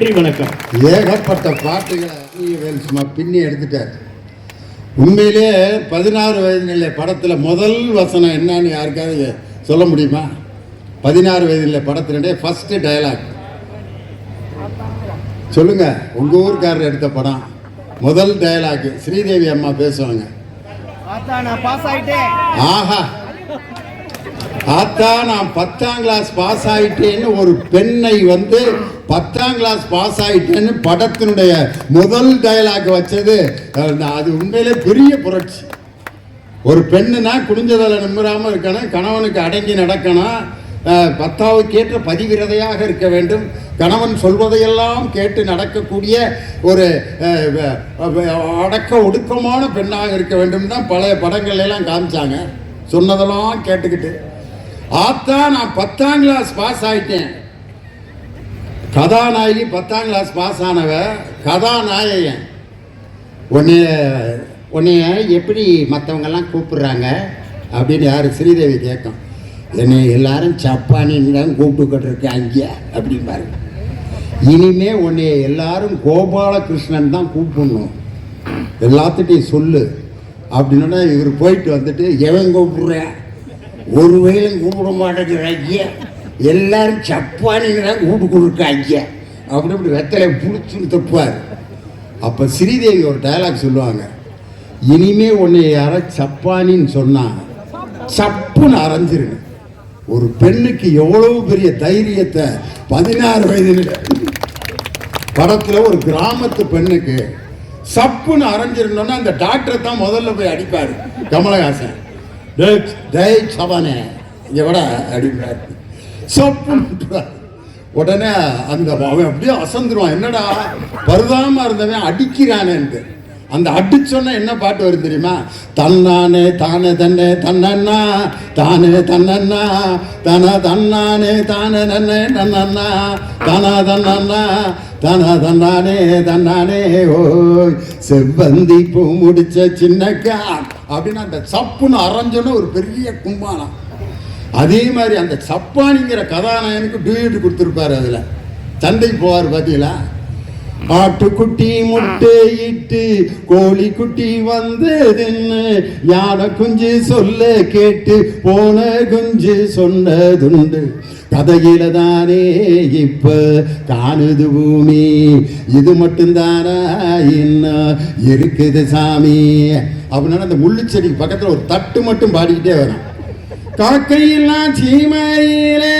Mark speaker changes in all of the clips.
Speaker 1: நன்றி வணக்கம்.
Speaker 2: ஏகப்பட்ட பாட்டுகளை சும்மா பின்னி எடுத்துட்டார். உண்மையிலே பதினாறு வயது நிலை படத்தில் முதல் வசனம் என்னன்னு யாருக்காவது சொல்ல முடியுமா? பதினாறு வயது நிலை படத்தினுடைய ஃபர்ஸ்ட் டயலாக் சொல்லுங்க உங்க ஊர்க்காரர் எடுத்த படம். முதல் டயலாக் ஸ்ரீதேவி அம்மா பேசுவாங்க. ஆஹா. ஆத்தா நான் பத்தாம் கிளாஸ் பாஸ் ஆகிட்டேன்னு ஒரு பெண்ணை வந்து பத்தாம் கிளாஸ் பாஸ் ஆகிட்டேன்னு படத்தினுடைய முதல் டயலாக் வச்சது. நான் அது உண்மையிலே பெரிய புரட்சி. ஒரு பெண்ணுனா குடிஞ்சதில் நிம்மராம இருக்கணும் கணவனுக்கு அடங்கி நடக்கணும். பத்தாவுக்கேற்ற பதிவிரதையாக இருக்க வேண்டும். கணவன் சொல்வதையெல்லாம் கேட்டு நடக்கக்கூடிய ஒரு அடக்க ஒடுக்கமான பெண்ணாக இருக்க வேண்டும் தான் பழைய படங்கள்லாம் காமிச்சாங்க. சொன்னதெல்லாம் கேட்டுக்கிட்டு. ஆத்தா நான் பத்தாம் கிளாஸ் பாஸ் ஆயிட்டேன். கதாநாயகி பத்தாம் கிளாஸ் பாஸ் ஆனவ கதாநாயகன். உன்னைய உன்னைய எப்படி மற்றவங்கெல்லாம் கூப்பிடுறாங்க அப்படின்னு யார் ஸ்ரீதேவி கேட்கும். என்னை எல்லாரும் சப்பானின்னு தான் கூப்பிட்டுக்கிட்டு இருக்காங்க அப்படிம்பாரு. இனிமே உன்னைய எல்லாரும் கோபாலகிருஷ்ணன் தான் கூப்பிடணும். எல்லாத்துட்டையும் சொல்லு. அப்படின்னா இவர் போயிட்டு வந்துட்டு எவன் கூப்பிடுறேன் ஒரு வயலும் கூப்பிட மாட்டேங்கிறாங்க எல்லாரும் சப்பானின்னு தான் கூப்பிட்டு இருக்காங்க அப்படி இப்படி வெத்தலை புளிச்சுன்னு தப்புவார் அப்போ ஸ்ரீதேவி ஒரு டயலாக் சொல்லுவாங்க. இனிமே உன்னை யாரோ சப்பானின்னு சொன்னால் சப்புன்னு அரைஞ்சிருங்க. ஒரு பெண்ணுக்கு எவ்வளவு பெரிய தைரியத்தை பதினாறு வயதில். படத்தில் ஒரு கிராமத்து பெண்ணுக்கு சப்புன்னு அரைஞ்சிருந்தோன்னா அந்த டாக்டரை தான் முதல்ல போய் அடிப்பார். கமலஹாசன். டேய், சவானே இங்க விட அடிப்பாரு உடனே அந்த அவன் அப்படியே அசந்துருவான். என்னடா? பருதாம இருந்தவன் அடிக்கிறானேன்ட்டு. அந்த அடிச்சோன்னா என்ன பாட்டு வரும் தெரியுமா? தன்னானே தானே தன்னே தன்னண்ணா தானே தன்னண்ணா தன தன்னானே தானே தன்னே தன்னண்ணா தனா தன்னண்ணா தன தன்னானே தன்னானே ஓய். செவ்வந்தி பூ முடிச்ச சின்னக்கா அப்படின்னு அந்த சப்புன்னு அரைஞ்சோன்னு ஒரு பெரிய கும்பானம் அதே மாதிரி அந்த சப்பானிங்கிற கதாநாயகனுக்கு டூயட் கொடுத்துருப்பாரு அதில். சந்தைக்கு போவார் பார்த்தீங்களா ஆட்டுக்குட்டி முட்டையிட்டு கோழி குட்டி வந்ததுன்னு யானை குஞ்சு சொல்ல கேட்டு போன குஞ்சு சொன்னதுண்டு. கதையில தானே இப்ப காணுது பூமி. இது மட்டும்தானா இன்னும் இருக்குது சாமி. அப்படின்னா அந்த முள்ளுச்செடி பக்கத்தில் ஒரு தட்டு மட்டும் பாடிக்கிட்டே வரும். காக்கையெல்லாம் சீமையிலே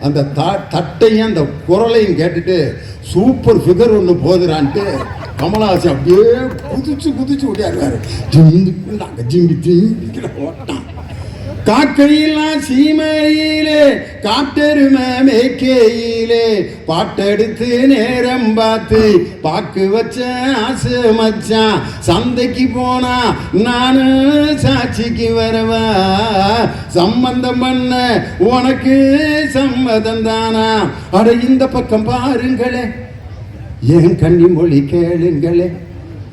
Speaker 2: அந்த த- தட்டையும் அந்த குரலையும் கேட்டுட்டு சூப்பர் ஃபிகர் ஒன்று போதுறான்ட்டு கமலஹாசன் அப்படியே குதிச்சு குதிச்சு ஓடியாருவாரு. ஜிம்பி நாங்கள் ஜிம்பி ஜிம்பிக்கிற ஓட்டான் காக்கையெல்லாம் சீமையிலே காட்டெருமை மேய்க்கையிலே பாட்டெடுத்து நேரம் பார்த்து பாக்கு வச்ச ஆசு மச்சான் சந்தைக்கு போனா நானும் சாட்சிக்கு வரவா. சம்பந்தம் பண்ண உனக்கு சம்மதம் தானா? அட இந்த பக்கம் பாருங்களே. ஏன் கண்ணி மொழி கேளுங்களே.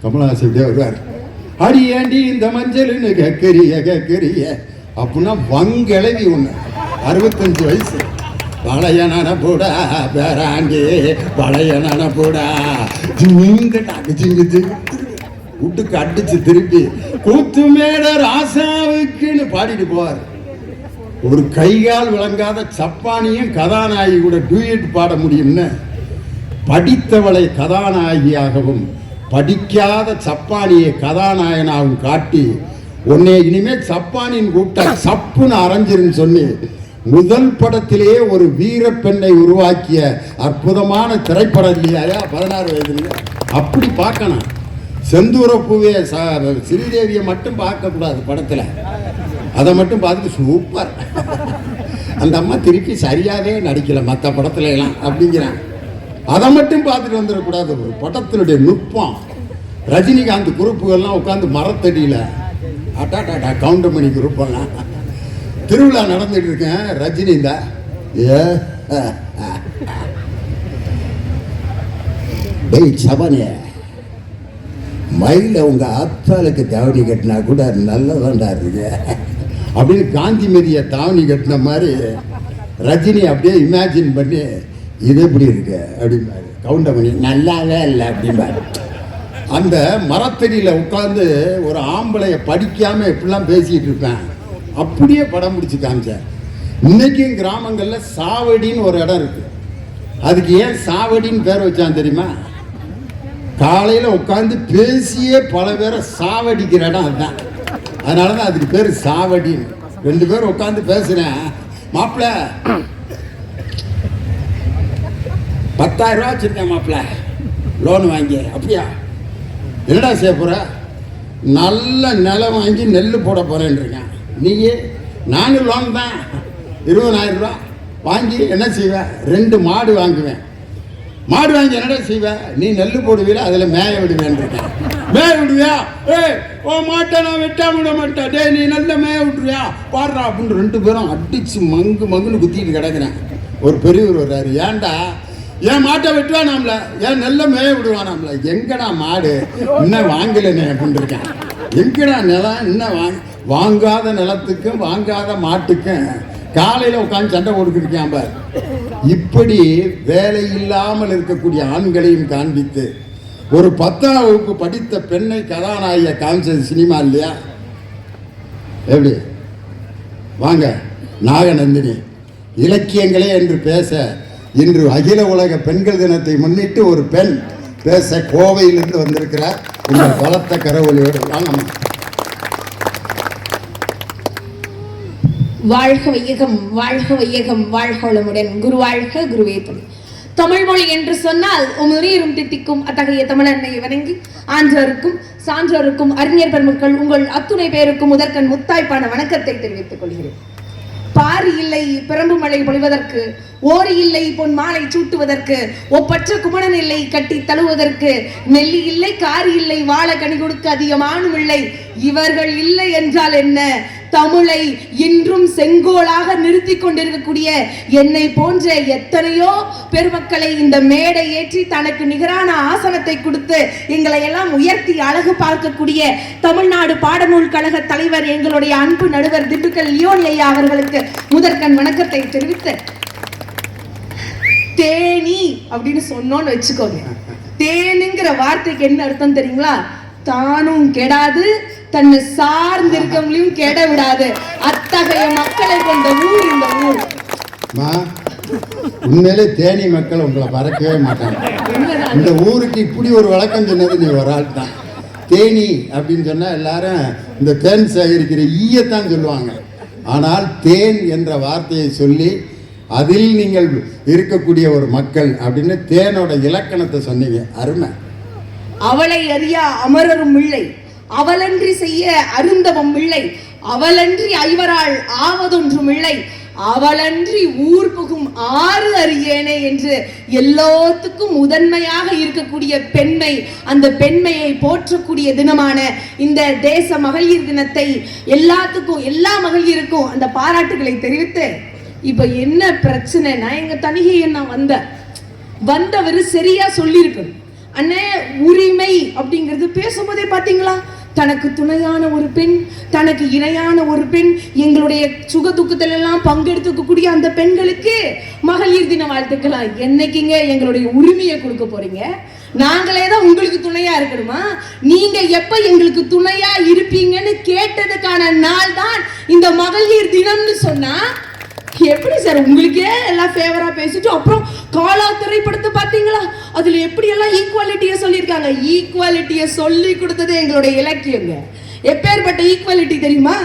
Speaker 2: கமலஹாசன் இப்படியே வருவார். அடி இந்த மஞ்சள்னு கக்கரிய கக்கரிய அப்படின்னா வங்கிழவி ஒன்று அறுபத்தஞ்சு வயசு. பழைய நனப்புடா பேராண்டி. பழைய நனப்புடா ஜிங்கு டாக்கு ஜிங்கு ஜிங்கு அடிச்சு திருப்பி கூத்து மேட ராசாவுக்குன்னு பாடிட்டு போவார். ஒரு கைகால் விளங்காத சப்பானியும் கதாநாயகி கூட டூயட் பாட முடியும்னு. படித்தவளை கதாநாயகியாகவும் படிக்காத சப்பானியை கதாநாயகனாகவும் காட்டி உன்னை இனிமேல் சப்பானின்னு கூப்பிட்டா சப்புன்னு அரைஞ்சிருன்னு சொல்லி முதல் படத்திலேயே ஒரு வீரப்பெண்ணை உருவாக்கிய அற்புதமான திரைப்படம் இல்லையா? பதினாறு வயதுல அப்படி பார்க்கணும். செந்தூரப்பூவே ஸ்ரீதேவியை மட்டும் பார்க்கக்கூடாது படத்தில். அதை மட்டும் பார்த்துட்டு சூப்பர். அந்த அம்மா திருப்பி சரியாகவே நடிக்கல மற்ற படத்துல எல்லாம் அப்படிங்கிறாங்க. அதை மட்டும் பார்த்துட்டு வந்துடக்கூடாது. ஒரு படத்தினுடைய நுட்பம். ரஜினிகாந்த் குரூப்புகள்லாம் உட்காந்து மரத்தடியில் அட்டாட்டாட்டா கவுண்டமணி குரூப்பெல்லாம் திருவிழா நடந்துட்டு இருக்கேன் ரஜினி இந்த. ஏ டேய் சபனே. மயில உங்க அத்தாளுக்கு தாவணி கட்டினா கூட நல்லதாண்டா இருக்கு. அப்படின்னு காந்தி மதிய தாவணி கட்டின மாதிரி ரஜினி அப்படியே இமேஜின் பண்ணி இது எப்படி இருக்கு அப்படிம்பாரு. கவுண்டமணி நல்லாவே இல்லை அப்படிம்பாரு. அந்த மரத்தடியில் உட்காந்து ஒரு ஆம்பளைய படிக்காமல் எப்படிலாம் பேசிகிட்டு இருப்பேன். அப்படியே படம் பிடிச்சி காமிச்சேன் இன்றைக்கும் கிராமங்களில் சாவடின்னு ஒரு இடம் இருக்குது அதுக்கு ஏன் சாவடின்னு பேர் வச்சான் தெரியுமா? காலையில் உட்காந்து பேசியே பல பேரை சாவடிக்கிற இடம் அதுதான். அதனால தான் அதுக்கு பேர் சாவடின்னு. ரெண்டு பேரும் உட்காந்து பேசுகிறேன் மாப்பிள்ள பத்தாயிரம் ரூபா வச்சுருக்கேன் மாப்பிள்ள லோன் வாங்கி. அப்படியா? என்னடா செய்ய போகிற நல்ல நிலம் வாங்கி நெல் போட போகிறேன்னு இருக்கேன். நீயே நானும் லோன் தான். இருபதாயிரரூபா வாங்கி என்ன செய்வேன் ரெண்டு மாடு வாங்குவேன். மாடு வாங்கி என்னடா செய்வேன் நீ நெல் போடுவீல அதில் மேய விடுவேன் இருக்கேன். மேய விடுவியா? ஏய் ஓ மாட்டை நான் வெட்டாம விட மாட்டேன். டே நீ நல்ல மேய விட்டுருவியா? பாடுறா அப்படின்னு ரெண்டு பேரும் அடிச்சு மங்கு மங்குன்னு குத்திட்டு கிடக்குறேன். ஒரு பெரியவர் வர்றாரு. ஏன்டா? என் மாட்டை வெட்டுவானாம்ல ஏன் நெல்ல மேய விடுவானாம்ல எங்கடா மாடு? இன்னும் வாங்கலன்னு அப்படின்னு எங்கடா நிலம்? இன்னும் வாங்க வாங்காத நிலத்துக்கும் வாங்காத மாட்டுக்கும் காலையில் உட்காந்து சண்டை போட்டுக்கிட்டு பார். இப்படி வேலை இல்லாமல் இருக்கக்கூடிய ஆண்களையும் காண்பித்து ஒரு பத்தாம் வகுப்பு படித்த பெண்ணை கதாநாயகியை காமிச்சது சினிமா இல்லையா? எப்படி? வாங்க நாகநந்தினி இலக்கியங்களே என்று பேச இன்று அகில உலக பெண்கள் தினத்தை முன்னிட்டு ஒரு பெண் பேச கோவையிலிருந்து வந்திருக்கிறார். இந்த பலத்த கரவொலியோடு வாங்கம்மா
Speaker 1: வாழ்க வையகம் வாழ்க வையகம் வாழ்க வளமுடன் குரு வாழ்க குருவே துணை. தமிழ் மொழி என்று சொன்னால் உமிரும் தித்திக்கும் அத்தகைய தமிழன்னை வணங்கி ஆன்றோருக்கும் சான்றோருக்கும் அறிஞர் பெருமக்கள் உங்கள் அத்துணை பேருக்கும் முதற்கண் முத்தாய்ப்பான வணக்கத்தை தெரிவித்துக் கொள்கிறேன். பாரி இல்லை பிரம்பு மழை பொழிவதற்கு ஓரி இல்லை பொன் மாலை சூட்டுவதற்கு ஒப்பற்ற குமணன் இல்லை கட்டி தழுவதற்கு நெல்லி இல்லை காரி இல்லை வாழ கனி கொடுக்க அதிகமானும் இல்லை இவர்கள் இல்லை என்றால் என்ன? தமிழை இன்றும் செங்கோலாக நிறுத்தி கொண்டிருக்கக்கூடிய என்னை போன்ற எத்தனையோ பெருமக்களை இந்த மேடை ஏற்றி தனக்கு நிகரான ஆசனத்தை கொடுத்து எங்களை எல்லாம் உயர்த்தி அழகு பார்க்கக்கூடிய தமிழ்நாடு பாடநூல் கழக தலைவர் எங்களுடைய அன்பு நடுவர் திண்டுக்கல் லியோனி ஐயா அவர்களுக்கு முதற்கண் வணக்கத்தை தெரிவித்து தேனி அப்படின்னு சொன்னோன்னு வச்சுக்கோங்க. தேனுங்கிற வார்த்தைக்கு என்ன அர்த்தம் தெரியுங்களா? தானும் கெடாது தன்னை சார்ந்து இருக்கவங்களையும் கெட விடாது. அத்தகைய மக்களை கொண்ட ஊர் இந்த ஊர்.
Speaker 2: உண்மையிலே தேனி மக்கள் உங்களை மறக்கவே மாட்டாங்க. இந்த ஊருக்கு இப்படி ஒரு வழக்கம் சொன்னது நீ ஒரு ஆள் தான். தேனி அப்படின்னு சொன்னா எல்லாரும் இந்த தேன் சேகரிக்கிற ஈயத்தான் சொல்லுவாங்க. ஆனால் தேன் என்ற வார்த்தையை சொல்லி அதில் நீங்கள் இருக்கக்கூடிய ஒரு மக்கள் அப்படின்னு தேனோட இலக்கணத்தை சொன்னீங்க. அருமை.
Speaker 1: அவளை அறியா அமரரும் இல்லை. அவளன்றி செய்ய அருந்தவம் இல்லை. அவளன்றி ஐவரால் ஆவதொன்றும் இல்லை. அவளன்றி ஊர் புகும் ஆறு அறியேனே என்று எல்லோத்துக்கும் முதன்மையாக இருக்கக்கூடிய பெண்மை அந்த பெண்மையை போற்றக்கூடிய தினமான இந்த தேச மகளிர் தினத்தை எல்லாத்துக்கும் எல்லா மகளிருக்கும் அந்த பாராட்டுகளை தெரிவித்து இப்ப என்ன பிரச்சனைனா எங்க தனிகையை நான் வந்த வந்தவர் சரியா சொல்லியிருக்கணும். அண்ணே உரிமை அப்படிங்கிறது பேசும்போதே பார்த்தீங்களா? தனக்கு துணையான ஒரு பெண் தனக்கு இணையான ஒரு பெண் எங்களுடைய சுக துக்கத்துல எல்லாம் பங்கெடுத்துக்கக்கூடிய அந்த பெண்களுக்கு மகளிர் தின வாழ்த்துக்கலாம் என்னைக்குங்க எங்களுடைய உரிமையை கொடுக்க போறீங்க? நாங்களே தான் உங்களுக்கு துணையா இருக்கணுமா? நீங்க எப்ப எங்களுக்கு துணையா இருப்பீங்கன்னு கேட்டதுக்கான நாள் தான் இந்த மகளிர் தினம்னு சொன்னா. எப்படி சார் உங்களுக்கே எல்லாம் ஃபேவரா பேசிட்டு அப்புறம் காலா திரைப்படத்தை பார்த்தீங்களா? அதில் எப்படியெல்லாம் ஈக்குவாலிட்டியை சொல்லியிருக்காங்க? ஈக்குவாலிட்டியை சொல்லி கொடுத்தது எங்களுடைய இலக்கியங்க. எப்பேற்பட்ட ஈக்குவாலிட்டி தெரியுமா?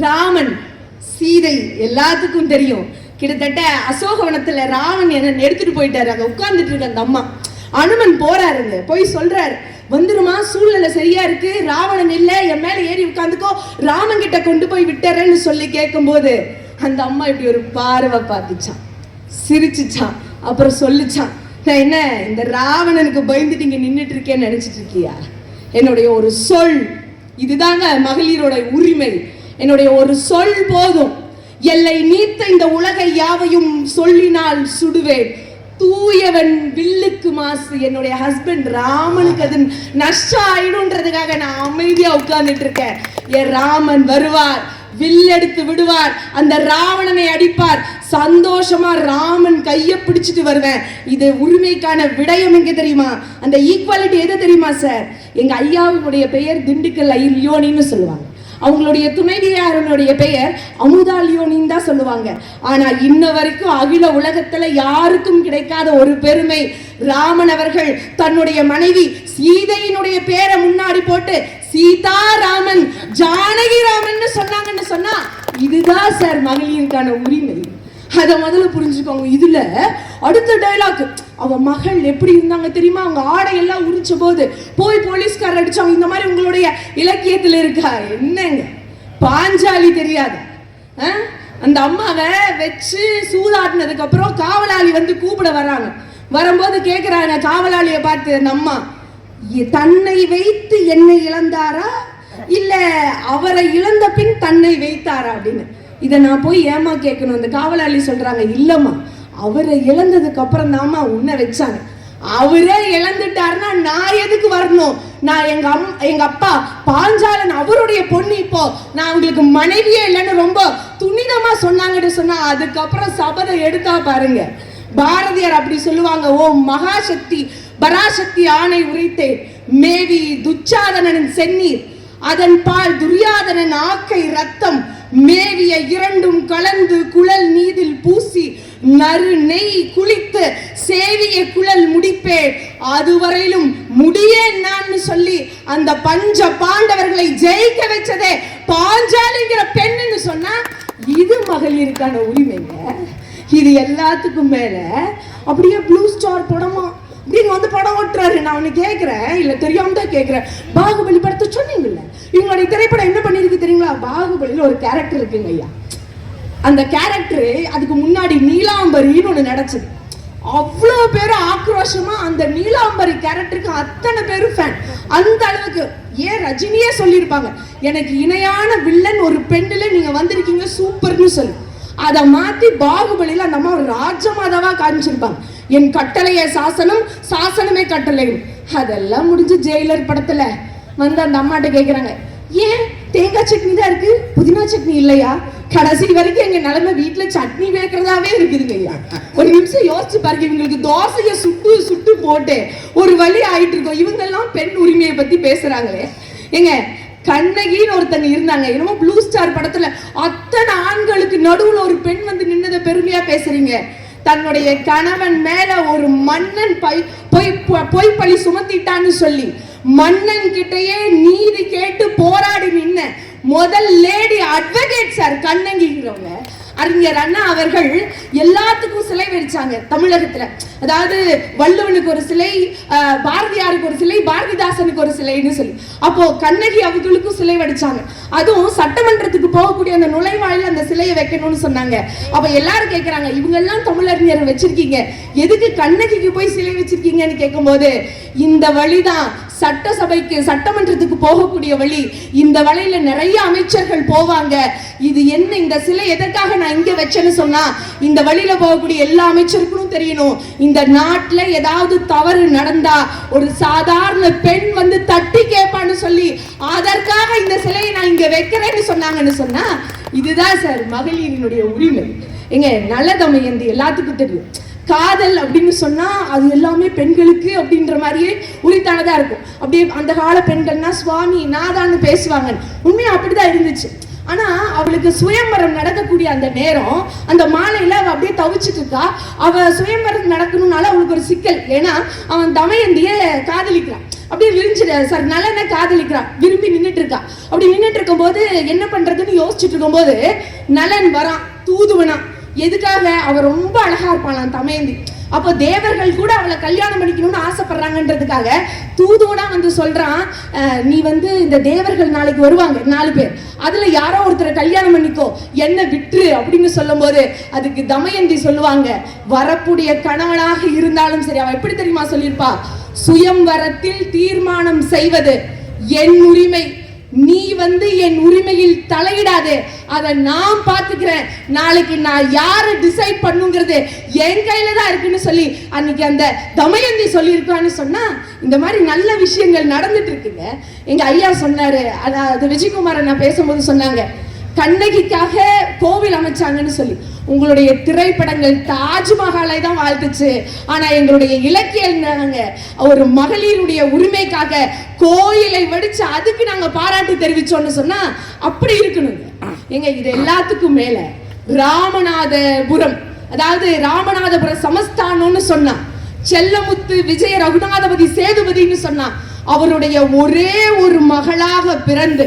Speaker 1: ராமன் சீதை எல்லாத்துக்கும் தெரியும். கிட்டத்தட்ட அசோகவனத்தில் ராமன் என்ன எடுத்துட்டு போயிட்டாரு. அங்கே உட்கார்ந்துட்டு இருக்க அந்த அம்மா. அனுமன் போறாருங்க. போய் சொல்றாரு. வந்துருமா சூழ்நிலை சரியா இருக்கு. ராவணன் இல்ல. என் மேல ஏறி உட்காந்துக்கோ. ராமன் கிட்ட கொண்டு போய் விட்டுறேன்னு சொல்லி கேட்கும் போது அந்த அம்மா இப்படி ஒரு பார்வை பார்த்துச்சான் சிரிச்சுச்சான் அப்புறம் சொல்லிச்சான் நான் என்ன இந்த ராவணனுக்கு பயந்துட்டு இங்க நின்றுட்டு இருக்கேன்னு நினைச்சிட்டு இருக்கியா என்னுடைய ஒரு சொல் இதுதாங்க மகளிரோட உரிமை. என்னுடைய ஒரு சொல் போதும். எல்லை நீத்த இந்த உலகை யாவையும் சொல்லினால் சுடுவேன். தூயவன் வில்லுக்கு மாசு என்னுடைய ஹஸ்பண்ட் ராமனுக்கு அது நஷ்டம் ஆயிடும்ன்றதுக்காக நான் அமைதியா உட்கார்ந்துட்டு இருக்கேன். என் ராமன் வருவார். வில்லெடுத்து விடுவார். அந்த ராவணனை அடிப்பார். சந்தோஷமா ராமன் கைய பிடிச்சிட்டு வருவேன். இது உரிமைக்கான விடயம் எங்க தெரியுமா? அந்த ஈக்குவாலிட்டி எது தெரியுமா சார் எங்க ஐயாவுடைய பெயர் திண்டுக்கல் ஐ லியோனின்னு சொல்லுவாங்க. அவங்களுடைய துணைவியாரனுடைய பெயர் அமுதா லியோனின்னு தான் சொல்லுவாங்க. ஆனா இன்ன வரைக்கும் அகில உலகத்துல யாருக்கும் கிடைக்காத ஒரு பெருமை. ராமன் அவர்கள் தன்னுடைய மனைவி சீதையினுடைய பேரை முன்னாடி போட்டு சீதா ராமன் ஜானகி ராமன் சொன்னாங்கன்னு சொன்னா இதுதான் சார் மகளிருக்கான உரிமை. அதை முதல்ல புரிஞ்சுக்கோங்க. இதுல அடுத்த டைலாக் அவ மகள் எப்படி இருந்தாங்க தெரியுமா? அவங்க ஆடையெல்லாம் உரிச்ச போது போய் போலீஸ்காரர் அடிச்சவங்க இந்த மாதிரி உங்களுடைய இலக்கியத்துல இருக்கா? என்னங்க? பாஞ்சாலி தெரியாது. அந்த அம்மாவை வச்சு சூதாடினதுக்கு அப்புறம் காவலாளி வந்து கூப்பிட வராங்க வரும்போது கேக்குறாங்க காவலாளியை பார்த்து அந்த அம்மா தன்னை வைத்து என்னை இழந்தாரா? இல்ல அவரை இழந்த பின் தன்னை வைத்தாரா அப்படின்னு. இதை நான் போய் ஏமா கேட்கணும்? அந்த காவலாளி சொல்றாங்க இல்லம்மா அவரை இழந்ததுக்கு அப்புறம் தாம்மா உன்னை வச்சாங்க. அவரே இழந்துட்டாருன்னா நான் எதுக்கு வரணும்? நான் எங்க அம் எங்க அப்பா பாஞ்சாலன் அவருடைய பொண்ணு இப்போ. நான் அவங்களுக்கு மனைவியே இல்லைன்னு ரொம்ப துணிதமா சொன்னாங்கன்னு சொன்னா அதுக்கப்புறம் சபதம் எடுத்தா பாருங்க. பாரதியார் அப்படி சொல்லுவாங்க ஓ மகாசக்தி பராசக்தி ஆணை உரைத்தேன். மேவி துச்சாதனனின் செந்நீர் அதன் பால் துரியாதனன் ஆக்கை ரத்தம் மேவிய இரண்டும் கலந்து குழல் நீதில் பூசி நறு நெய் குளித்து சேவிய குழல் முடிப்பே அதுவரையிலும் முடியே நான் சொல்லி அந்த பஞ்ச பாண்டவர்களை ஜெயிக்க வச்சதே பாஞ்சாலிங்கிற பெண்ணுன்னு சொன்னா இது மகளிருக்கான உரிமைங்க. இது எல்லாத்துக்கும் மேல அப்படியே ப்ளூ ஸ்டார் படமா நீங்க வந்து படம் ஓட்டுறாரு நான் ஒண்ணு கேட்கிறேன் இல்ல தெரியாம தான் கேட்கிறேன் பாகுபலி படத்தை சொன்னீங்கல்ல? இவங்களுடைய திரைப்படம் என்ன பண்ணிருக்கு தெரியுங்களா? பாகுபலியில ஒரு கேரக்டர் இருக்குங்க ஐயா. அந்த கேரக்டர் அதுக்கு முன்னாடி நீலாம்பரின்னு ஒண்ணு நடச்சது. அவ்வளோ பேர் ஆக்ரோஷமா அந்த நீலாம்பரி கேரக்டருக்கு அத்தனை பேரும் ஃபேன் அந்த அளவுக்கு ஏன் ரஜினியே சொல்லியிருப்பாங்க எனக்கு இணையான வில்லன் ஒரு பெண்ணில் நீங்க வந்திருக்கீங்க சூப்பர்னு சொல்லி. அதை மாத்தி பாகுபலியில் அந்த அம்மா ஒரு ராஜமாதாவா காமிச்சிருப்பாங்க. என் கட்டளைய சாசனம் சாசனமே கட்டளை. அதெல்லாம் முடிஞ்சு ஜெயிலர் படத்துல வந்து அந்த அம்மாட்ட கேக்குறாங்க ஏன் தேங்காய் சட்னி தான் இருக்கு? புதினா சட்னி இல்லையா? கடைசி வரைக்கும் எங்க நிலைமை வீட்டுல சட்னி வைக்கிறதாவே இருக்குதுங்க ஐயா. ஒரு நிமிஷம் யோசிச்சு பாருங்க இவங்களுக்கு தோசைய சுட்டு சுட்டு போட்டு ஒரு வழி ஆயிட்டு இருக்கோம். இவங்க எல்லாம் பெண் உரிமையை பத்தி பேசுறாங்களே. ஏங்க கண்ணகின்னு ஒருத்தங்க இருந்தாங்க. என்னமோ ப்ளூ ஸ்டார் படத்துல அத்தனை ஆண்களுக்கு நடுவுல ஒரு பெண் வந்து நின்னதை பெருமையா பேசுறீங்க. தன்னுடைய கணவன் மேல ஒரு மன்னன் பை பொய் பொய் பழி சுமத்திட்டான்னு சொல்லி மன்னன் கிட்டயே நீதி கேட்டு போராடி நின்ன முதல் லேடி அட்வொகேட் சார் கண்ணங்கிங்கிறவங்க. அறிஞர் அண்ணா அவர்கள் எல்லாத்துக்கும் சிலை வச்சாங்க தமிழகத்துல. அதாவது வள்ளுவனுக்கு ஒரு சிலை பாரதியாருக்கு ஒரு சிலை பாரதிதாசனுக்கு ஒரு சிலைன்னு சொல்லி. அப்போ கண்ணகி அவர்களுக்கும் சிலை வடிச்சாங்க. அதுவும் சட்டமன்றத்துக்கு போகக்கூடிய அந்த நுழைவாயில அந்த சிலையை வைக்கணும்னு சொன்னாங்க. அப்ப எல்லாரும் கேக்குறாங்க இவங்க எல்லாம் தமிழறிஞர் வச்சிருக்கீங்க. எதுக்கு கண்ணகிக்கு போய் சிலை வச்சிருக்கீங்கன்னு கேட்கும்போது இந்த வழிதான். சட்டசபைக்கு சட்டமன்றத்துக்கு போகக்கூடிய வழி. இந்த வழியில நிறைய அமைச்சர்கள் போவாங்க. இது என்ன இந்த சிலை எதற்காக நான் இங்கே வச்சேன்னு சொன்னா இந்த வழியில போகக்கூடிய எல்லா அமைச்சருக்கும் தெரியணும். இந்த நாட்டில் ஏதாவது தவறு நடந்தா ஒரு சாதாரண பெண் வந்து தட்டி கேட்பான்னு சொல்லி அதற்காக இந்த சிலையை நான் இங்க வைக்கிறேன்னு சொன்னாங்கன்னு சொன்னா இதுதான் சார் மகளிரினுடைய உரிமை. எங்க நல்ல தமயந்தி எல்லாத்துக்கும் தெரியும். காதல் அப்படின்னு சொன்னா அது எல்லாமே பெண்களுக்கு அப்படின்ற மாதிரியே உரித்தானதா இருக்கும். அப்படியே அந்த கால பெண்கள்னா சுவாமி நாதான்னு பேசுவாங்க உண்மையா அப்படிதான் இருந்துச்சு. ஆனா அவளுக்கு சுயம்பரம் நடக்கக்கூடிய அந்த நேரம் அந்த மாலையில அவ அப்படியே தவிச்சிட்டு இருக்கா. அவ சுயம்பரம் நடக்கணும்னால அவளுக்கு ஒரு சிக்கல். ஏன்னா அவன் தமயந்திய காதலிக்கிறான். அப்படியே விரிஞ்சிட சார் நலனை காதலிக்கிறான். விரும்பி நின்றுட்டு இருக்கா. அப்படி நின்னுட்டு இருக்கும்போது என்ன பண்றதுன்னு யோசிச்சுட்டு இருக்கும்போது நலன் வரான் தூதுவனா எதுக்காக? அவ ரொம்ப அழகா இருப்பாளாம் தமயந்தி. அப்போ தேவர்கள் கூட அவளை கல்யாணம் பண்ணிக்கணும்னு ஆசைப்படுறாங்கன்றதுக்காக தூதோடா வந்து சொல்றான் நீ வந்து இந்த தேவர்கள் நாளைக்கு வருவாங்க நாலு பேர். அதுல யாரோ ஒருத்தரை கல்யாணம் பண்ணிக்கோ என்ன விட்டுரு அப்படின்னு சொல்லும் போது அதுக்கு தமயந்தி சொல்லுவாங்க வரக்கூடிய கணவனாக இருந்தாலும் சரி அவன் எப்படி தெரியுமா சொல்லியிருப்பா? சுயம்வரத்தில் தீர்மானம் செய்வது என் உரிமை. நீ வந்து என் உரிமையில் தலையிடாதே. அதை நான் பார்த்துக்கிறேன். நாளைக்கு நான் யாரை டிசைட் பண்ணுங்கிறது என் கையில தான் இருக்குன்னு சொல்லி அன்னைக்கு அந்த தமயந்தி சொல்லியிருக்கான்னு சொன்னா இந்த மாதிரி நல்ல விஷயங்கள் நடந்துட்டு இருக்குங்க. எங்க ஐயா சொன்னாரு அதாவது விஜயகுமார் நான் பேசும்போது சொன்னாங்க கண்ணகிக்காக கோவில் அமைச்சாங்கன்னு சொல்லி. உங்களுடைய திரைப்படங்கள் தாஜ்மஹாலை தான் வாழ்த்துச்சு. ஆனா எங்களுடைய இலக்கியங்க ஒரு மகளிருடைய உரிமைக்காக கோயிலை வடிச்சு அதுக்கு நாங்க பாராட்டு தெரிவிச்சோம்னு சொன்னா அப்படி இருக்கணுங்க. எங்க இது எல்லாத்துக்கும் மேல. ராமநாதபுரம். அதாவது ராமநாதபுரம் சமஸ்தானம்னு சொன்னா செல்லமுத்து விஜய ரகுநாதபதி சேதுபதினு சொன்னா அவருடைய ஒரே ஒரு மகளாக பிறந்து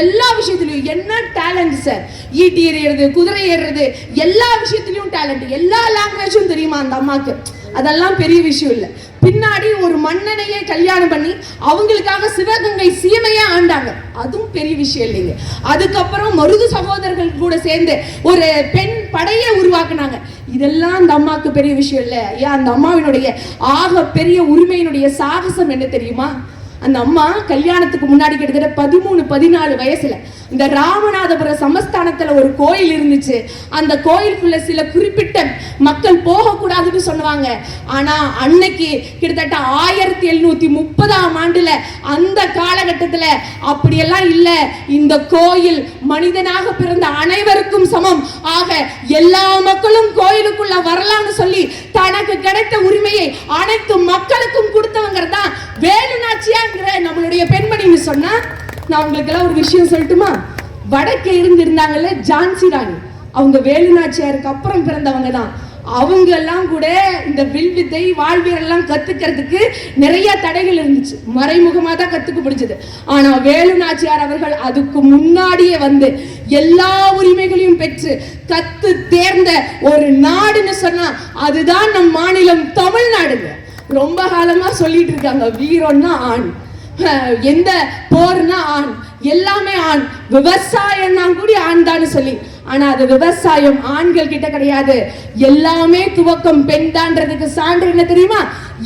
Speaker 1: எல்லா விஷயத்திலையும் என்ன டேலண்ட் சார் ஈட்டி எறியறது குதிரை ஏறுறது எல்லா விஷயத்திலையும் டேலண்ட் எல்லா லாங்குவேஜும் தெரியுமா அந்த அம்மாக்கு? அதெல்லாம் பெரிய விஷயம் இல்லை. பின்னாடி ஒரு மன்னனையே கல்யாணம் பண்ணி அவங்களுக்காக சிவகங்கை சீமையே ஆண்டாங்க. அதுவும் பெரிய விஷயம் இல்லைங்க. அதுக்கப்புறம் மருது சகோதரர்கள் கூட சேர்ந்து ஒரு பெண் படையை உருவாக்குனாங்க. இதெல்லாம் அந்த அம்மாவுக்கு பெரிய விஷயம் இல்லை. ஏன் அந்த அம்மாவினுடைய ஆக பெரிய உரிமையினுடைய சாகசம் என்ன தெரியுமா? அந்த அம்மா கல்யாணத்துக்கு முன்னாடி கிட்டத்தட்ட பதிமூணு பதினாலு வயசுல இந்த ராமநாதபுரம் சமஸ்தானத்துல ஒரு கோயில் இருந்துச்சு. அந்த கோயிலுக்குள்ள சில குறிப்பிட்ட மக்கள் போகக்கூடாதுன்னு சொன்னாங்க ஆனா அன்னைக்கு கிட்டத்தட்ட ஆயிரத்தி எழுநூத்தி முப்பதாம் ஆண்டுல அந்த காலகட்டத்துல அப்படியெல்லாம் இல்ல. இந்த கோயில் மனிதனாக பிறந்த அனைவருக்கும் சமம். ஆக எல்லா மக்களும் கோயிலுக்குள்ள வரலாம்னு சொல்லி தனக்கு கிடைத்த உரிமையை அனைத்து மக்களுக்கும் கொடுத்தவங்க தான் வேலு நாச்சியாங்கிற நம்மளுடைய பெண்மணின்னு சொன்னா நான் உங்களுக்கு ஒரு விஷயம் சொல்லட்டுமா? வடக்கே இருந்திருந்தாங்கல்ல ஜான்சி ராணி. அவங்க வேலு நாச்சியாருக்கு அப்புறம் பிறந்தவங்க தான். அவங்க எல்லாம் கூட இந்த வில் வித்தை வாழ்வியல் எல்லாம் கத்துக்கிறதுக்கு நிறைய தடைகள் இருந்துச்சு. மறைமுகமா தான் கத்துக்க பிடிச்சது ஆனா வேலு நாச்சியார் அவர்கள் அதுக்கு முன்னாடியே வந்து எல்லா உரிமைகளையும் பெற்று கத்து தேர்ந்த ஒரு நாடுன்னு சொன்னா அதுதான் நம் மாநிலம் தமிழ்நாடுங்க. ரொம்ப காலமா சொல்லிட்டு இருக்காங்க. வீரம்னா ஆண். எந்த போர்னா ஆண். எல்லாமே ஆண். விவசாயம்னா கூட ஆண் தான் சொல்லி. ஆனா அது விவசாயம் ஆண்கள் கிட்ட கிடையாது. எல்லாமே துவக்கம் பெண் தான்றதுக்கு சான்று என்ன தெரியுமா?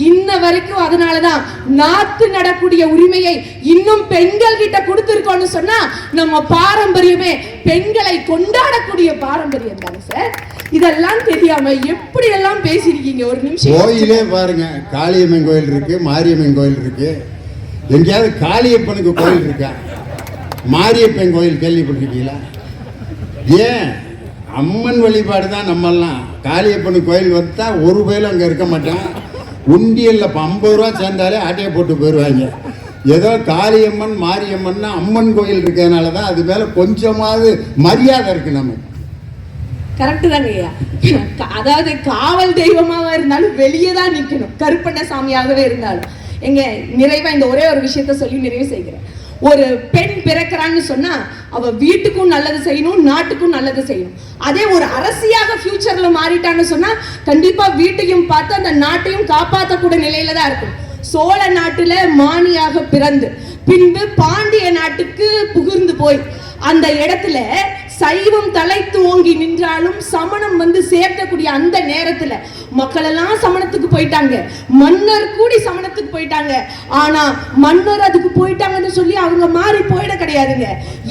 Speaker 1: இன்ன வரைக்கும் அதனாலதான் நாத்து நடக்கூடிய உரிமையை இன்னும் பெண்கள் கிட்ட கொடுத்துருக்கோம்னு சொன்னா நம்ம பாரம்பரியமே பெண்களை கொண்டாடக்கூடிய பாரம்பரியம் தானே சார்? இதெல்லாம் தெரியாம எப்படி எல்லாம் பேசியிருக்கீங்க? ஒரு நிமிஷம்
Speaker 2: கோயிலே பாருங்க காளியம்மன் கோயில் இருக்கு மாரியம்மன் கோயில் இருக்கு. எங்கேயாவது காளியப்பனுக்கு கோயில் இருக்கா? மாரியப்பன் கோயில் கேள்விப்பட்டிருக்கீங்களா? ஏன்? அம்மன் வழிபாடு தான் நம்மெல்லாம். காளியப்பன் கோயில் வந்தால் ஒரு கோயிலும் அங்கே இருக்க மாட்டான். உண்டியல்ல இப்போ ஐம்பது ரூபா சேர்ந்தாலே ஆட்டையை போட்டு போயிடுவாங்க ஏதோ காளியம்மன் மாரியம்மன்னா அம்மன் கோயில் இருக்கிறதுனால தான் அது மேலே கொஞ்சமாவது மரியாதை இருக்கு நமக்கு.
Speaker 1: கரெக்டு தாங்க ஐயா? அதாவது காவல் தெய்வமாக இருந்தாலும் வெளியே தான் நிற்கணும் கருப்பண்ண சாமியாகவே இருந்தாலும். எங்க நிறைவா இந்த ஒரே ஒரு விஷயத்த சொல்லி நிறைவு செய்கிறேன். ஒரு பெண் பிறக்கிறான்னு சொன்னா அவ வீட்டுக்கும் நல்லது செய்யணும் நாட்டுக்கும் நல்லது செய்யணும். அதே ஒரு அரசியாக ஃபியூச்சர்ல மாறிட்டான்னு சொன்னா கண்டிப்பா வீட்டையும் பார்த்து அந்த நாட்டையும் காப்பாற்றக்கூடிய நிலையில தான் இருக்கும். சோழ நாட்டுல மானியாக பிறந்து பின்பு பாண்டிய நாட்டுக்கு புகுந்து போய் அந்த இடத்துல சைவம் தலைத்து ஓங்கி நின்றாலும் சமணம் வந்து சேர்க்கக்கூடிய அந்த நேரத்துல மக்கள் எல்லாம் சமணத்துக்கு போயிட்டாங்க. மன்னர் கூடி சமணத்துக்கு போயிட்டாங்க. ஆனா மன்னர் அதுக்கு போயிட்டாங்கன்னு சொல்லி அவங்க மாறி போயிட கிடையாதுங்க.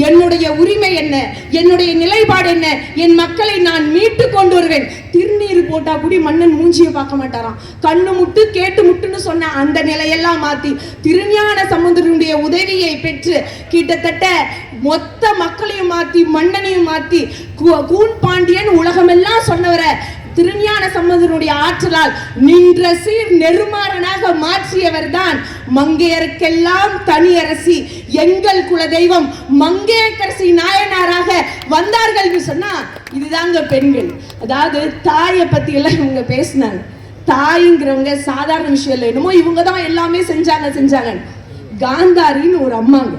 Speaker 1: என்னுடைய உரிமை என்ன? என்னுடைய நிலைப்பாடு என்ன? என் மக்களை நான் மீட்டு கொண்டு வருவேன். திருநீர் போட்டா கூட மன்னன் மூஞ்சியை பார்க்க மாட்டாராம். கண்ணு முட்டு கேட்டு முட்டுன்னு சொன்ன அந்த நிலையெல்லாம் மாத்தி திருஞான சமுதிரனுடைய உதவியை பெற்று கிட்டத்தட்ட மொத்த மக்களையும் மாத்தி மன்னனையும் மாத்தி கூ- கூன் பாண்டியன் உலகமெல்லாம் சொன்னவரை திருஞான சம்பந்தனுடைய ஆற்றலால் நின்ற சீர் நெருமாறனாக மாற்றியவர் தான் மங்கையருக்கெல்லாம் தனியரசி. எங்கள் குல தெய்வம் மங்கையரசி நாயனாராக வந்தார்கள் சொன்னா இதுதாங்க பெண்கள். அதாவது தாயை பத்தி எல்லாம் இவங்க பேசினாங்க. தாய்ங்கிறவங்க சாதாரண விஷயம் இல்லை என்னமோ இவங்க தான் எல்லாமே செஞ்சாங்க செஞ்சாங்க. காந்தாரின்னு ஒரு அம்மாங்க.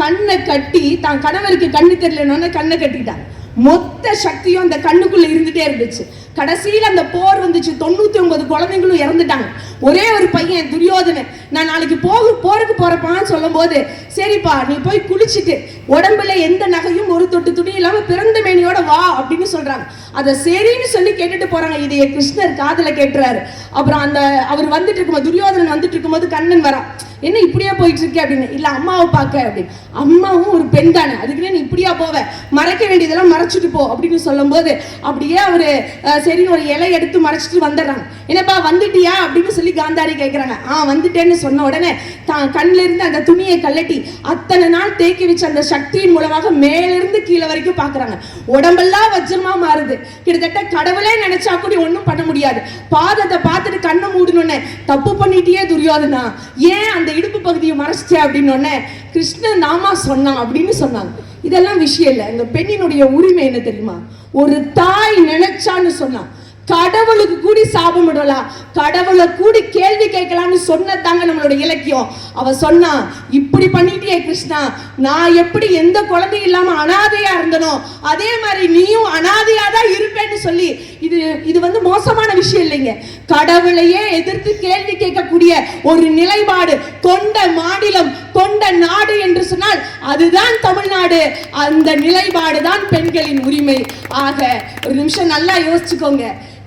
Speaker 1: கண்ணை கட்டி தான் கணவருக்கு கண்ணு தெரியலன்னு கண்ணை கட்டிட்டாங்க. மொத்த சக்தியும் அந்த கண்ணுக்குள்ள இருந்துட்டே இருந்துச்சு. கடைசியில் அந்த போர் வந்துச்சு. தொண்ணூத்தி ஒன்பது குழந்தைங்களும் இறந்துட்டாங்க. ஒரே ஒரு பையன் துரியோதனன். நான் நாளைக்கு போக போருக்கு போறப்பான்னு சொல்லும் போது சரிப்பா நீ போய் குளிச்சுட்டு உடம்புல எந்த நகையும் ஒரு தொட்டு துணி இல்லாம பிறந்த மேனியோட வா அப்படின்னு சொல்கிறாங்க சொல்றாங்க சரின்னு சொல்லி கேட்டுட்டு போறாங்க. இதைய கிருஷ்ணர் காதில் கேட்டுறாரு. அப்புறம் அந்த அவர் வந்துட்டு இருக்கும்போது துரியோதனன் வந்துட்டு இருக்கும்போது கண்ணன் வரான் என்ன இப்படியா போயிட்டு இருக்கே? அப்படின்னு. இல்ல அம்மாவை பார்க்க அப்படின்னு. அம்மாவும் ஒரு பெண் தானே. அதுக்குன்னு நீ இப்படியா போவ? மறைக்க வேண்டியதெல்லாம் மறைச்சிட்டு போ அப்படின்னு சொல்லும்போது அப்படியே அவரு சரின்னு சரி ஒரு இலை எடுத்து மறைச்சிட்டு வந்துடுறாங்க. என்னப்பா வந்துட்டியா? அப்படின்னு சொல்லி காந்தாரி கேட்குறாங்க ஆ வந்துட்டேன்னு சொன்ன உடனே தான் கண்ணில இருந்து அந்த துணியை கழட்டி அத்தனை நாள் தேக்கி வச்ச அந்த சக்தியின் மூலமாக மேலிருந்து கீழே வரைக்கும் பார்க்குறாங்க உடம்பெல்லாம் வஜ்ரமா மாறுது. கிட்டத்தட்ட கடவுளே நினைச்சா கூட ஒன்றும் பண்ண முடியாது. பாதத்தை பார்த்துட்டு கண்ணை மூடணுன்னே தப்பு பண்ணிட்டியே துரியோதனா? ஏன் அந்த இடுப்பு பகுதியை மறைச்சிட்டே அப்படின்னு கிருஷ்ணன் நாமா சொன்னான் அப்படின்னு சொன்னாங்க. இதெல்லாம் விஷயம் இல்லை. இந்த பெண்ணினுடைய உரிமை என்ன தெரியுமா? ஒரு தாய் நினைச்சான்னு சொன்னா கடவுளுக்கு கூடி சாபம் விடலாம் கடவுளை கூடி கேள்வி கேட்கலாம்னு சொன்னதாங்க நம்மளோட இலக்கியம். அவ சொன்னா இப்படி பண்ணிட்டியே கிருஷ்ணா நான் எப்படி எந்த குழந்தையும் இல்லாம அனாதையா இருந்தனோ அதே மாதிரி நீயும் அனாதையா தான் இருப்பேன்னு சொல்லி இது இது வந்து மோசமான விஷயம் இல்லைங்க. கடவுளையே எதிர்த்து கேள்வி கேட்கக்கூடிய ஒரு நிலைப்பாடு கொண்ட மாநிலம் கொண்ட நாடு என்று சொன்னால் அதுதான் தமிழ்நாடு. அந்த நிலைப்பாடு தான் பெண்களின் உரிமை. ஆக ஒரு நிமிஷம் நல்லா யோசிச்சுக்கோங்க.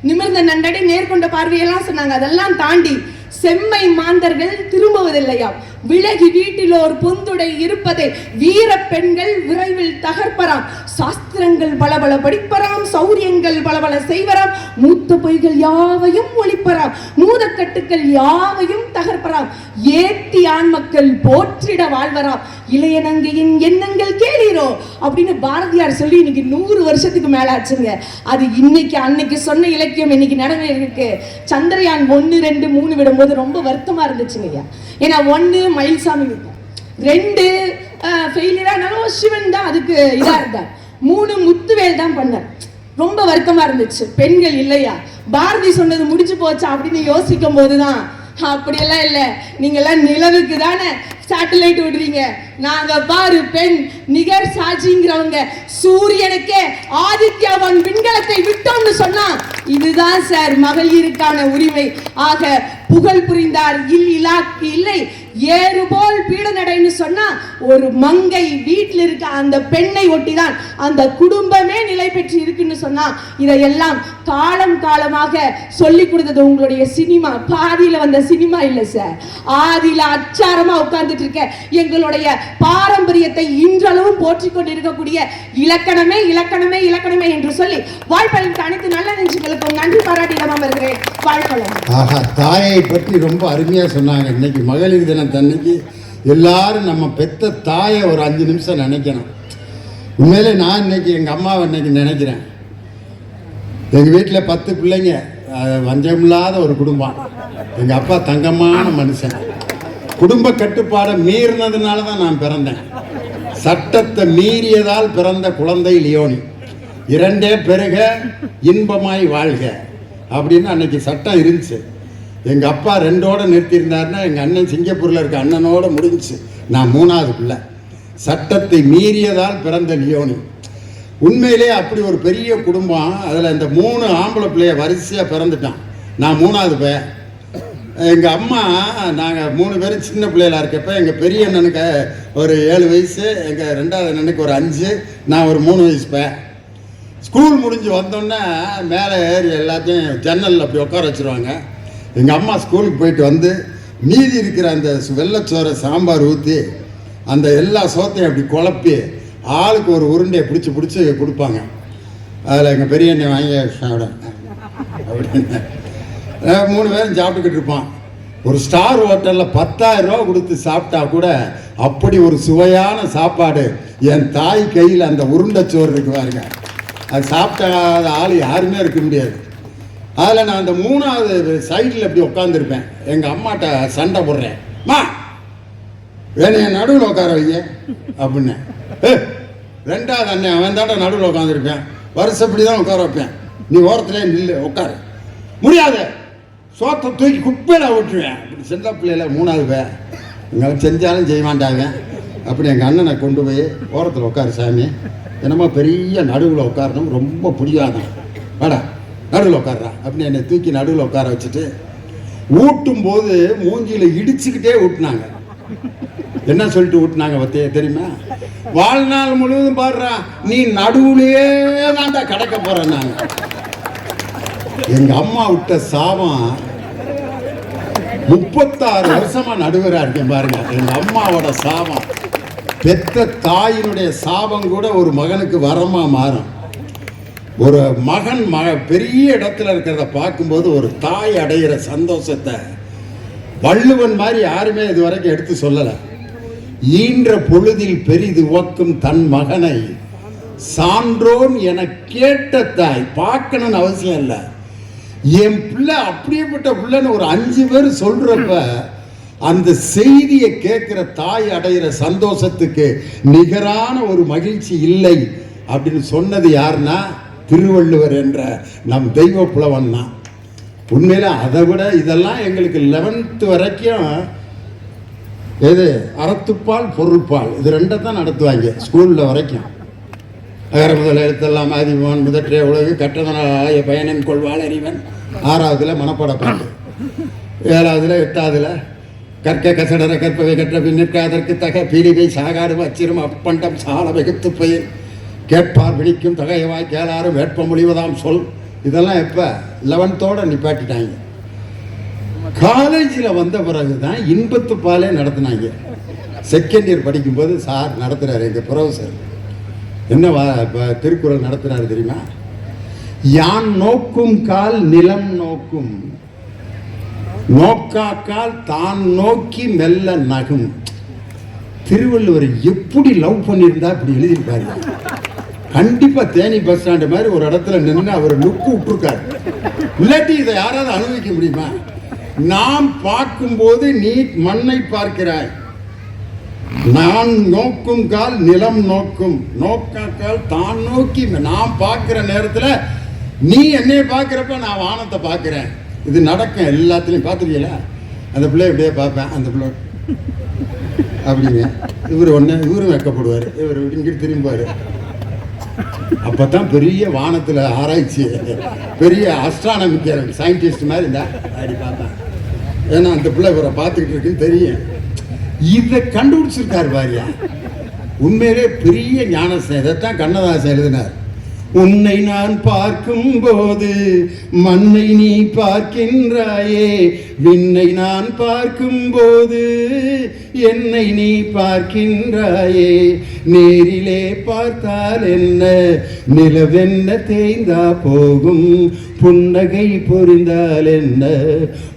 Speaker 1: நிமிர்ந்த நண்டடி நேர்கொண்ட பார்வையெல்லாம் சொன்னாங்க. அதெல்லாம் தாண்டி செம்மை மாந்தர்கள் திரும்புவதில்லையாம். விலகி வீட்டில் ஒரு பொந்துடை இருப்பதை வீர பெண்கள் விரைவில் தகர்ப்பராம். சாஸ்திரங்கள் பலபல படிப்பராம் சௌரியங்கள் பலபல செய்வராம். மூத்த பொய்கள் யாவையும் ஒழிப்பராம். மூதக்கட்டுக்கள் யாவையும் தகர்ப்பராம். ஏத்தி ஆண் மக்கள் போற்றிட வாழ்வராம். இளையனங்கையின் எண்ணங்கள் கேளீரோ? அப்படின்னு பாரதியார் சொல்லி இன்னைக்கு நூறு வருஷத்துக்கு மேல ஆச்சுங்க. அது இன்னைக்கு அன்னைக்கு சொன்ன இலக்கியம் இன்னைக்கு நடந்திருக்கு சந்திரயான் ஒன்னு ரெண்டு மூணு விடும்போது ரொம்ப வருத்தமா இருந்துச்சுங்க ஐயா. ஏன்னா ஒன்னு மயில்சாமி விட்டார் ரெண்டு ஃபெயிலியரானாலும் சிவன் தான் அதுக்கு இதா இருந்தார். மூணு முத்துவேல் தான் பண்ணார். ரொம்ப வருத்தமா இருந்துச்சு. பெண்கள் இல்லையா? பாரதி சொன்னது முடிஞ்சு போச்சா அப்படின்னு யோசிக்கும் போதுதான். அப்படியெல்லாம் இல்லை. நீங்கெல்லாம் நிலவுக்கு தானே சேட்டலைட் விடுறீங்க நாங்க பாரு பெண் நிகர் சாட்சிங்கிறவங்க சூரியனுக்கே ஆதித்யாவன் விண்கலத்தை விட்டோம்னு சொன்னா இதுதான் சார் மகளிருக்கான உரிமை. ஆக புகழ் புரிந்தார். இல் இலாக்கு இல்லை ஏறு போல் பீடநடைன்னு சொன்னா ஒரு மங்கை வீட்டில் இருக்க அந்த பெண்ணை ஒட்டிதான். அந்த குடும்பமே நிலை பெற்று இருக்குன்னு சொன்னா இதையெல்லாம் காலம் காலமாக சொல்லி கொடுத்தது உங்களுடைய சினிமா. பாதியில வந்த சினிமா இல்ல சார் ஆதியில அச்சாரமா உட்கார்ந்துட்டு இருக்க எங்களுடைய பாரம்பரியத்தை இன்றளவும் போற்றிக் கொண்டு இருக்கக்கூடிய இலக்கணமே இலக்கணமே இலக்கணமே என்று சொல்லி வாய்ப்பளித்த அனைத்து நல்ல நெஞ்சுகளுக்கும் நன்றி பாராட்டிடம் இருக்கிறேன் வாழ்க்கலாம்
Speaker 2: ஆஹா தாயை பற்றி ரொம்ப அருமையாக சொன்னாங்க. இன்னைக்கு மகளிர் தினம் தன்னைக்கு. எல்லாரும் நம்ம பெத்த தாயை ஒரு அஞ்சு நிமிஷம் நினைக்கணும். உண்மையிலே நான் இன்னைக்கு எங்கள் அம்மாவை இன்னைக்கு நினைக்கிறேன். எங்கள் வீட்டில் பத்து பிள்ளைங்க வஞ்சமில்லாத ஒரு குடும்பம். எங்கள் அப்பா தங்கமான மனுஷன். குடும்ப கட்டுப்பாடை மீறினதுனால தான் நான் பிறந்தேன். சட்டத்தை மீறியதால் பிறந்த குழந்தை லியோனி. இரண்டே பெருக இன்பமாய் வாழ்க. அப்படின்னு அன்னைக்கு சட்டம் இருந்துச்சு. எங்கள் அப்பா ரெண்டோட நிறுத்தியிருந்தாருன்னா எங்கள் அண்ணன் சிங்கப்பூரில் இருக்க அண்ணனோட முடிஞ்சிச்சு. நான் மூணாவது பிள்ளை. சட்டத்தை மீறியதால் பிறந்த லியோனி. உண்மையிலே அப்படி ஒரு பெரிய குடும்பம். அதில் இந்த மூணு ஆம்பளை பிள்ளைய வரிசையாக பிறந்துட்டான். நான் மூணாவது பையன். எங்கள் அம்மா நாங்கள் மூணு பேரும் சின்ன பிள்ளைகளாக இருக்கப்ப எங்கள் பெரிய அண்ணனுக்கு ஒரு ஏழு வயசு எங்கள் ரெண்டாவது அண்ணனுக்கு ஒரு அஞ்சு நான் ஒரு மூணு வயசு பையன். ஸ்கூல் முடிஞ்சு வந்தோன்னே மேலே ஏறி எல்லாத்தையும் ஜன்னலில் அப்படி உட்கார வச்சுருவாங்க. எங்கள் அம்மா ஸ்கூலுக்கு போயிட்டு வந்து மீதி இருக்கிற அந்த வெள்ளச்சோரை சாம்பார் ஊற்றி அந்த எல்லா சோத்தையும் அப்படி குழப்பி ஆளுக்கு ஒரு உருண்டையை பிடிச்சி பிடிச்சி கொடுப்பாங்க. அதில் எங்கள் பெரிய அண்ணன் வாங்கி சாப்பிட. அப்படின்னு. மூணு பேரும் சாப்பிட்டுக்கிட்டு இருப்பான். ஒரு ஸ்டார் ஹோட்டலில் பத்தாயிரம் ரூபா கொடுத்து சாப்பிட்டா கூட அப்படி ஒரு சுவையான சாப்பாடு என் தாய் கையில் அந்த உருண்டை சோறு இருக்கு பாருங்க. அது சாப்பிட்ட ஆள் யாருமே இருக்க முடியாது. அதில் நான் அந்த மூணாவது சைடில் இப்படி உட்காந்துருப்பேன் எங்கள் அம்மாட்ட சண்டை போடுறேன். மா வேணும் என் நடுவில் உட்கார வைங்க அப்படின்னு. ரெண்டாவது அண்ணன் அவன் தாண்ட நடுவில் உட்காந்துருப்பேன் வருஷப்படி தான் உட்கார வைப்பேன். நீ ஓரத்துலேயே நில்லு உட்காரு. முடியாது. சோத்தை தூக்கி குப்பையில் விட்டுருவேன் அப்படி சின்ன பிள்ளையில மூணாவது பே எங்களை செஞ்சாலும் செய்ய மாட்டாங்க. அப்படி எங்கள் அண்ணனை கொண்டு போய் ஓரத்தில் உட்காரு சாமி. என்னமோ பெரிய நடுவில் உட்காரணும் ரொம்ப பிடிவாதான் வாடா. நடுவில் உட்கார்றா. அப்படின்னு என்னை தூக்கி நடுவில் உட்கார வச்சுட்டு ஊட்டும் போது மூஞ்சியில் இடிச்சுக்கிட்டே ஊட்டினாங்க. என்ன சொல்லிட்டு ஊட்டினாங்க பத்திய தெரியுமா? வாழ்நாள் முழுவதும் பாடுறா நீ நடுவுலையே தான்டா கடக்க போற நாங்க எங்க அம்மா விட்ட சாபம் முப்பத்தாறு வருஷமா நடுவரா இருக்கேன் பாருங்க. எங்க அம்மாவோட சாபம். பெத்த தாயினுடைய சாபம் கூட ஒரு மகனுக்கு வரமா மாறும். ஒரு மகன் மக பெரிய இடத்துல இருக்கிறத பார்க்கும்போது ஒரு தாய் அடைகிற சந்தோஷத்தை வள்ளுவன் மாதிரி யாருமே இது வரைக்கும் எடுத்து சொல்லலை. ஈன்ற பொழுதில் பெரிது உவக்கும் தன் மகனை. சான்றோன் என கேட்ட தாய் பார்க்கணும்னு அவசியம் இல்லை. என் பிள்ளை அப்படியேப்பட்ட பிள்ளைன்னு ஒரு அஞ்சு பேர் சொல்றப்ப அந்த செய்தியை கேட்குற தாய் அடைகிற சந்தோஷத்துக்கு நிகரான ஒரு மகிழ்ச்சி இல்லை அப்படின்னு சொன்னது யாருன்னா திருவள்ளுவர் என்ற நம் தெய்வ புலவன் தான் உண்மையில அதை விட இதெல்லாம் எங்களுக்கு லெவன்த்து வரைக்கும் எது? அறத்துப்பால் பொருட்பால் இது ரெண்டை தான் நடத்துவாங்க ஸ்கூலில் வரைக்கும். அகர முதல் எழுத்தெல்லாம் ஆதிபவன் முதற்றே உலகு கற்றதனாய பயணம் கொள்வாள் அறிவன். ஆறாவதுல மனப்பாட ஏழாவதுல எட்டாவதுல கற்க கசடர கற்பவை கற்ற பின்னிற்க அதற்கு தக பீடிகை சாகாடு அச்சிரும் அப்பண்டம் சால வெகுத்து பயிர். கேட்பார் விழிக்கும் தகையவாய் கேளாரும் வேட்ப மொழிவதாம் சொல். இதெல்லாம் எப்போ? லெவன்த்தோடு நிப்பாட்டிட்டாங்க. காலேஜில் வந்த பிறகு தான் இன்பத்து பாலே நடத்தினாங்க. செகண்ட் இயர் படிக்கும்போது சார் நடத்துகிறாரு எங்கள் ப்ரொஃபஸர் என்ன வா- இப்போ திருக்குறள் நடத்துகிறாரு தெரியுமா? யான் நோக்கும் கால் நிலம் நோக்கும். நோக்காக்கால் தான் நோக்கி மெல்ல நகும். திருவள்ளுவர் எப்படி லவ் பண்ணியிருந்தா இப்படி எழுதியிருப்பாரு? கண்டிப்பா தேனி பஸ் ஸ்டாண்டு மாதிரி ஒரு இடத்துல நின்று அவர் லுக்கு விட்டுருக்காரு. இல்லாட்டி இதை யாராவது அனுபவிக்க முடியுமா? நாம் பார்க்கும்போது நீ மண்ணை பார்க்கிறாய். நான் நோக்கும் கால் நிலம் நோக்கும். நோக்காக்கால் தான் நோக்கி நான் பார்க்குற நேரத்தில் நீ என்னை பார்க்குறப்ப நான் வானத்தை பார்க்குறேன். இது நடக்கும் எல்லாத்துலேயும் பார்த்துருக்கீங்களா? அந்த பிள்ளை இப்படியே பார்ப்பேன். அந்த பிள்ளை அப்படிங்க. இவர் ஒன்று இவரும் வெக்கப்படுவார் இவர் இங்கிட்டு திரும்புவார். அப்போ தான் பெரிய வானத்தில் ஆராய்ச்சி பெரிய அஸ்ட்ரானமிக்கர் சயின்டிஸ்ட் மாதிரி இந்த அப்படி பார்த்தேன். ஏன்னா அந்த பிள்ளை இவரை பார்த்துக்கிட்டு இருக்குன்னு தெரியும். இதை கண்டுபிடிச்சிருக்காரு பாரியா? உண்மையிலே பெரிய ஞானசேன் இதைத்தான் கண்ணதாசன் எழுதினார். உன்னை நான் பார்க்கும் போது மண்ணை நீ பார்க்கின்றாயே. விண்ணை நான் பார்க்கும் போது என்னை நீ பார்க்கின்றாயே. நேரிலே பார்த்தால் என்ன? நிலவென்ன தேய்ந்தா போகும்? புன்னகை புரிந்தால் என்ன?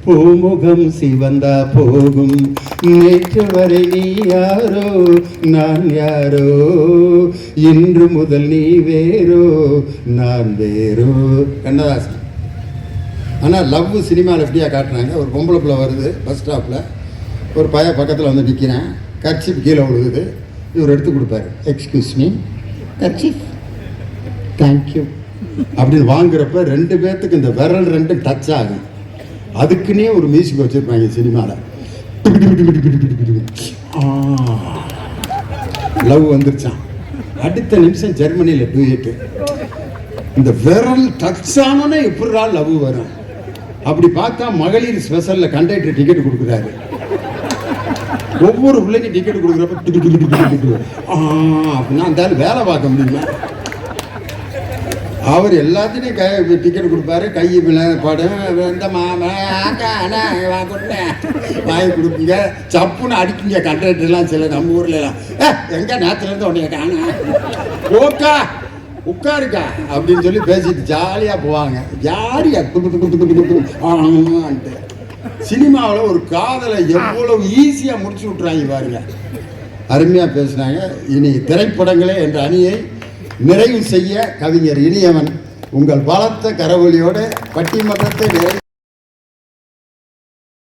Speaker 2: பூமுகம் சிவந்தா போகும். நேற்று வரை நீ யாரோ நான் யாரோ? இன்று முதல் நீ வேறோ நான் வேறோ? கண்ணதாசன். ஆனால் லவ் சினிமாவில் எப்படியா காட்டுறாங்க. ஒரு பொம்பளை பிள்ளை வருது பஸ் ஸ்டாப்பில் ஒரு பய பக்கத்தில் வந்து நிற்கிறேன் கர்ச்சிப் கீழே விழுகுது. இவர் எடுத்து கொடுப்பாரு. எக்ஸ்கியூஸ் மீ கர்ச்சிப் தேங்க்யூ அப்படி வாங்குறப்ப ரெண்டு பேர்த்துக்கு இந்த விரல் ரெண்டும் டச் ஆகும் அதுக்குன்னே ஒரு மியூசிக் வச்சுருப்பாங்க சினிமாவில் லவ் வந்துருச்சான் அடுத்த நிமிஷம் ஜெர்மனியில் டூயட்டு இந்த விரல் டச் ஆனோன்னே எப்படிடா லவ் வரும் அப்படி பார்த்தா மகளிர் ஸ்பெஷலில் கண்டக்டர் டிக்கெட் கொடுக்குறாரு ஒவ்வொரு பிள்ளைங்க டிக்கெட் கொடுக்குறப்ப அப்படின்னா அந்த வேலை பார்க்க முடியுமா அவர் எல்லாத்துலேயும் கை டிக்கெட் கொடுப்பாரு. கை படம் இந்த மாமா ஆக்கா, அண்ணா, வா, வாங்கி கொடுப்பீங்க. சப்புன்னு அடிக்குங்க கண்டக்டர்லாம் சில நம்ம ஊர்ல எல்லாம். "ஏ, எங்க நேரத்துல இருந்து உன்னைய காணா? ஓக்கா உட்காருக்கா அப்படின்னு சொல்லி பேசிட்டு ஜாலியாக போவாங்க. ஜாலியா குடு குடு குடு குடு சினிமாவில் ஒரு காதலை எவ்வளவு ஈஸியாக முடிச்சு விட்றாங்க பாருங்க. அருமையாக பேசுனாங்க. இனி திரைப்படங்களே என்ற அணியை நிறைவு செய்ய கவிஞர் இனியவன் உங்கள் பலத்த கரவொலியோடு பட்டிமன்றத்தை நிறைவு